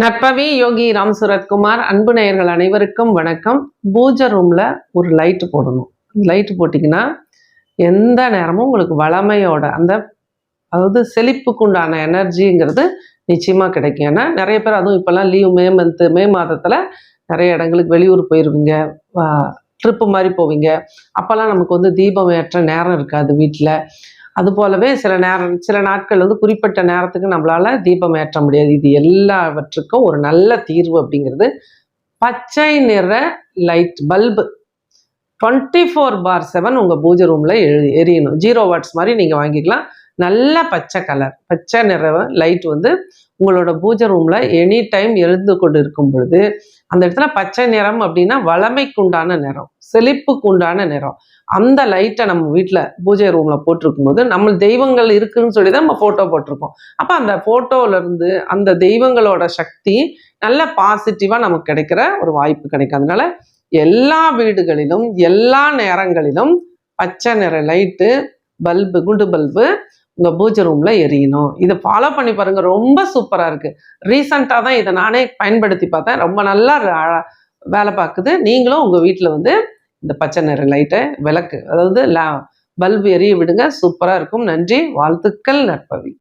நட்பவி யோகி ராம் சுரத்குமார் அன்பு நேயர்கள் அனைவருக்கும் வணக்கம். பூஜை ரூமில் ஒரு லைட்டு போடணும். லைட்டு போட்டிங்கன்னா எந்த நேரமும் உங்களுக்கு வளமையோட அந்த அதாவது செழிப்புக்கு உண்டான எனர்ஜிங்கிறது நிச்சயமாக கிடைக்கும். ஏன்னா நிறைய பேர் அதுவும் இப்போல்லாம் லீவ் மே மந்த்து மே மாதத்தில் நிறைய இடங்களுக்கு வெளியூர் போயிடுவீங்க ட்ரிப்பு மாதிரி போவீங்க. அப்போல்லாம் நமக்கு வந்து தீபம் ஏற்ற நேரம் இருக்காது வீட்டில் அது போலவே சில நேரம் சில நாட்கள் வந்து குறிப்பிட்ட நேரத்துக்கு நம்மளால தீபம் ஏற்ற முடியாது. இது எல்லாவற்றுக்கும் ஒரு நல்ல தீர்வு அப்படிங்கிறது பச்சை நிற light bulb. Twenty four by seven உங்கள் பூஜை ரூமில் எரியணும். ஜீரோ வாட்ஸ் மாதிரி நீங்கள் வாங்கிக்கலாம். நல்ல பச்சை கலர் பச்சை நிற லைட் வந்து உங்களோட பூஜை ரூமில் எனி டைம் எழுந்து கொண்டு இருக்கும் பொழுது அந்த இடத்துல பச்சை நிறம் அப்படின்னா வளமைக்கு உண்டான நிறம் செழிப்புக்கு உண்டான நிறம். அந்த லைட்டை நம்ம வீட்டில் பூஜை ரூமில் போட்டிருக்கும் போது நம்ம தெய்வங்கள் இருக்குன்னு சொல்லி தான் நம்ம ஃபோட்டோ போட்டிருக்கோம் அப்போ அந்த ஃபோட்டோவிலேருந்து அந்த தெய்வங்களோட சக்தி நல்ல பாசிட்டிவாக நமக்கு கிடைக்கிற ஒரு வாய்ப்பு கிடைக்கும். அதனால எல்லா வீடுகளிலும் எல்லா நேரங்களிலும் பச்சை நிற லைட்டு பல்பு குண்டு பல்பு உங்கள் பூஜை ரூமில் எரியணும். இதை ஃபாலோ பண்ணி பாருங்கள் ரொம்ப சூப்பராக இருக்குது ரீசண்டாக தான் இதை நானே பயன்படுத்தி பார்த்தேன். ரொம்ப நல்லா வேலை பார்க்குது. நீங்களும் உங்கள் வீட்டில் வந்து இந்த பச்சை நிற லைட்டை விளக்கு அதாவது பல்பு எரிய விடுங்க. சூப்பராக இருக்கும். நன்றி. வாழ்த்துக்கள் நற்பவி.